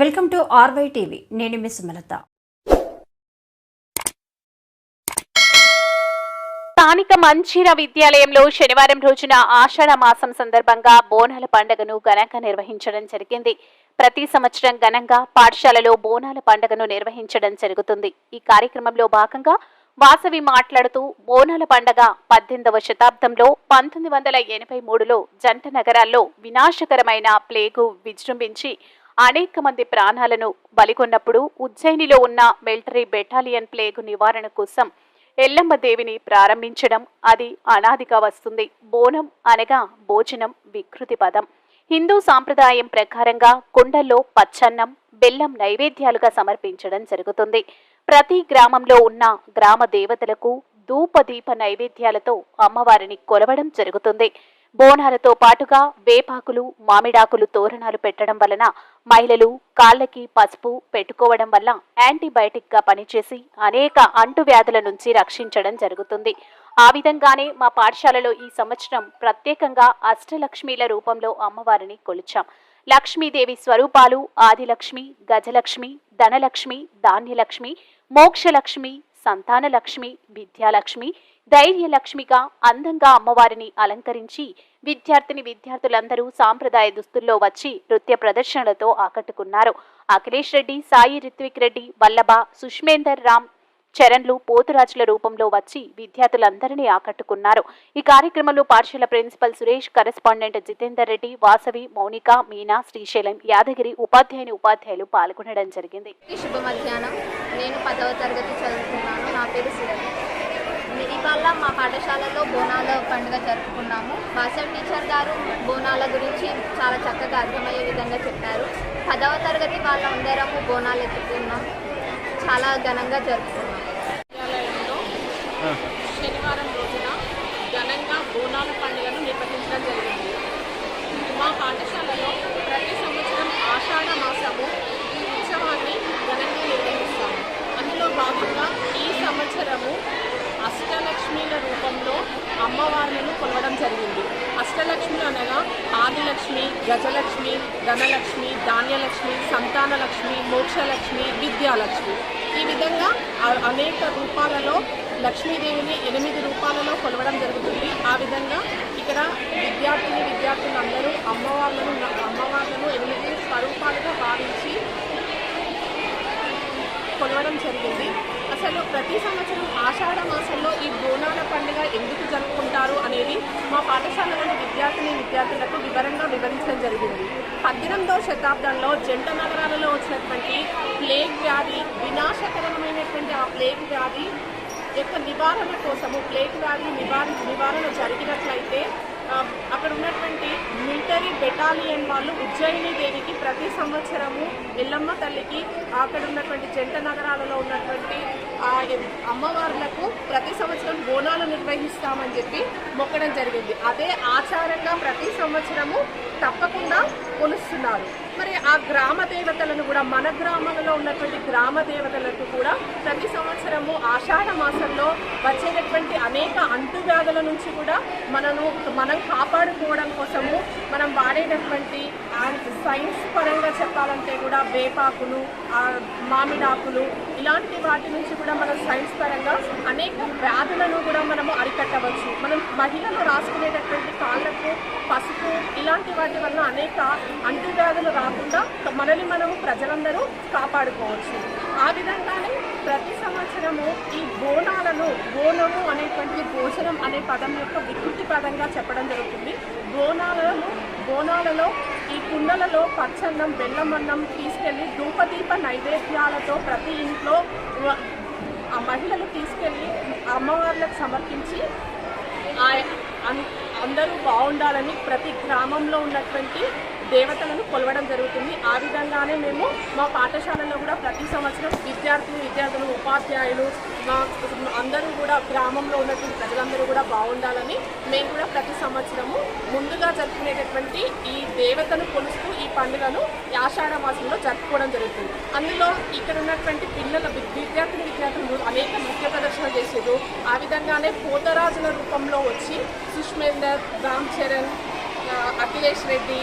Welcome to RY TV. నేను మీ సుమలత. స్థానిక మంచిర విద్యాలయంలో శనివారం రోజున ఆషాఢ మాసం సందర్భంగా బోనాల పండుగను ఘనంగా నిర్వహించడం జరిగింది. ప్రతి సంవత్సరం ఘనంగా పాఠశాలలో బోనాల పండుగను నిర్వహించడం జరుగుతుంది. ఈ కార్యక్రమంలో భాగంగా వాసవి మాట్లాడుతూ బోనాల పండగ పద్దెనిమిదవ శతాబ్దంలో పంతొమ్మిది వందల ఎనభై మూడులో జంట నగరాల్లో వినాశకరమైన ప్లేగు విజృంభించి అనేక మంది ప్రాణాలను బలికొన్నప్పుడు ఉజ్జయినిలో ఉన్న మిలిటరీ బెటాలియన్ ప్లేగు నివారణ కోసం ఎల్లమ్మ దేవిని ప్రారంభించడం అది అనాదిగా వస్తుంది. బోనం అనగా భోజనం వికృతి పదం. హిందూ సాంప్రదాయం ప్రకారంగా కుండల్లో పచ్చన్నం బెల్లం నైవేద్యాలుగా సమర్పించడం జరుగుతుంది. ప్రతి గ్రామంలో ఉన్న గ్రామ దేవతలకు ధూపదీప నైవేద్యాలతో అమ్మవారిని కొలవడం జరుగుతుంది. బోనాలతో పాటుగా వేపాకులు మామిడాకులు తోరణాలు పెట్టడం వలన మహిళలు కాళ్ళకి పసుపు పెట్టుకోవడం వల్ల యాంటీబయాటిక్గా పనిచేసి అనేక అంటువ్యాధుల నుంచి రక్షించడం జరుగుతుంది. ఆ విధంగానే మా పాఠశాలలో ఈ సంవత్సరం ప్రత్యేకంగా అష్టలక్ష్మీల రూపంలో అమ్మవారిని కొలిచాం. లక్ష్మీదేవి స్వరూపాలు ఆదిలక్ష్మి గజలక్ష్మి ధనలక్ష్మి ధాన్యలక్ష్మి మోక్షలక్ష్మి సంతానలక్ష్మి విద్యాలక్ష్మి ధైర్యలక్ష్మిగా అందంగా అమ్మవారిని అలంకరించి విద్యార్థిని విద్యార్థులందరూ సాంప్రదాయ దుస్తుల్లో వచ్చి నృత్య ప్రదర్శనలతో ఆకట్టుకున్నారు. అఖిలేష్ రెడ్డి సాయి రిత్విక్ రెడ్డి వల్లభ సుష్మేందర్ రామ్ చరణ్లు పోతురాజుల రూపంలో వచ్చి విద్యార్థులందరినీ ఆకట్టుకున్నారు. ఈ కార్యక్రమంలో పాఠశాల ప్రిన్సిపల్ సురేష్ కరెస్పాండెంట్ జితేందర్ రెడ్డి వాసవి మౌనిక మీనా శ్రీశైలం యాదగిరి ఉపాధ్యాయుని ఉపాధ్యాయులు పాల్గొనడం జరిగింది. శుభ మధ్యాహ్నం. నేను పదవ తరగతి చదువుతున్నాను. నా పేరు ఇవాళ మా పాఠశాలలో బోనాల పండుగ జరుపుకున్నాము. భాషా టీచర్ గారు బోనాల గురించి చాలా చక్కగా అర్థమయ్యే విధంగా చెప్పారు. పదవ తరగతి వాళ్ళ అందరము బోనాలు ఎత్తుకున్నాం. చాలా ఘనంగా జరుపుకున్నాం విద్యాలయంలో శనివారం రోజున ఘనంగా బోనాల పండుగను నిర్వహించడం జరిగింది మా పాఠశాలలో ప్రతి సంవత్సరం ఆషాఢ మాసము ఈ ఉత్సవాన్ని ఘనంగా నిర్వహిస్తాము అందులో భాగంగా ఈ సంవత్సరము అష్టలక్ష్మిల రూపంలో అమ్మవార్లను కొలవడం జరిగింది. అష్టలక్ష్మి అనగా ఆదిలక్ష్మి గజలక్ష్మి ధనలక్ష్మి ధాన్యలక్ష్మి సంతానలక్ష్మి మోక్షలక్ష్మి విద్యాలక్ష్మి. ఈ విధంగా అనేక రూపాలలో లక్ష్మీదేవిని ఎనిమిది రూపాలలో కొలవడం జరుగుతుంది. ఆ విధంగా ఇక్కడ విద్యార్థిని విద్యార్థులందరూ అమ్మవార్లను అమ్మవార్లను ఎనిమిది స్వరూపాలుగా భావించి కొలవడం జరిగింది. అసలు ప్రతి సంవత్సరం ఆషాఢ మాసంలో ఈ బోనాల పండుగ ఎందుకు జరుపుకుంటారు? మా పాఠశాలలోని విద్యార్థిని విద్యార్థులకు వివరంగా వివరించడం జరిగింది. పద్దెనిమిదవ శతాబ్దంలో జంట నగరాలలో వచ్చినటువంటి ప్లేగ్ వ్యాధి వినాశకరమైనటువంటి ఆ ప్లేగ్ వ్యాధి యొక్క నివారణ కోసము ప్లేగ్ వ్యాధి నివారణ నివారణ జరిగినట్లయితే అక్కడ ఉన్నటువంటి మిలిటరీ బెటాలియన్ వాళ్ళు ఉజ్జయిని దేవికి ప్రతి సంవత్సరము ఎల్లమ్మ తల్లికి అక్కడ ఉన్నటువంటి జంట నగరాలలో ఉన్నటువంటి ఆ అమ్మవార్లకు ప్రతి సంవత్సరం బోనాలు నిర్వహిస్తామని చెప్పి మొక్కడం జరిగింది. అదే ఆచారంగా ప్రతి సంవత్సరము తప్పకుండా కొలుస్తున్నారు. మరి ఆ గ్రామ దేవతలను కూడా మన గ్రామాలలో ఉన్నటువంటి గ్రామ దేవతలకు కూడా ప్రతి సంవత్సరము ఆషాఢ మాసంలో వచ్చేటటువంటి అనేక అంటువ్యాధుల నుంచి కూడా మనను మనం కాపాడుకోవడం కోసము మనం వాడేటటువంటి సైన్స్ పరంగా చెప్పాలంటే కూడా వేపాకులు మామిడాకులు ఇలాంటి వాటి నుంచి కూడా మనం సైన్స్ పరంగా అనేక వ్యాధులను కూడా మనము అరికట్టవచ్చు. మనం మహిళలు రాసుకునేటటువంటి కాళ్ళకు పసుపు ఇలాంటి వాటి వల్ల అనేక అంటువ్యాధులు రాకుండా మనల్ని మనము ప్రజలందరూ కాపాడుకోవచ్చు. ఆ విధంగానే ప్రతి సంవత్సరము ఈ బోనాలను బోనము అనేటువంటి భోజనం అనే పదం యొక్క వికృతి పదంగా చెప్పడం జరుగుతుంది. బోనా బోనాలలో ఈ కుండలలో పచ్చన్నం బెల్లం అన్నం తీసుకెళ్ళి ధూపదీప నైవేద్యాలతో ప్రతి ఇంట్లో ఆ మహిళలు తీసుకెళ్ళి అమ్మవార్లకు సమర్పించి అందరూ బాగుండాలని ప్రతి గ్రామంలో ఉన్నటువంటి దేవతలను కొలవడం జరుగుతుంది. ఆ విధంగానే మేము మా పాఠశాలలో కూడా ప్రతి సంవత్సరం విద్యార్థులు విద్యార్థులు ఉపాధ్యాయులు మా అందరూ కూడా గ్రామంలో ఉన్నటువంటి ప్రజలందరూ కూడా బాగుండాలని మేము కూడా ప్రతి సంవత్సరం ముందుగా జరుపుకునేటటువంటి ఈ దేవతను కొలుస్తూ ఈ పండుగను ఆషాఢ మాసంలో జరుపుకోవడం జరుగుతుంది. అందులో ఇక్కడ ఉన్నటువంటి పిల్లల విద్యార్థులు విద్యార్థిని విద్యార్థులు అనేక నృత్య ప్రదర్శన చేసేది ఆ విధంగానే పోతరాజుల రూపంలో వచ్చి సుష్మేందర్ రామ్ చరణ్ అఖిలేష్ రెడ్డి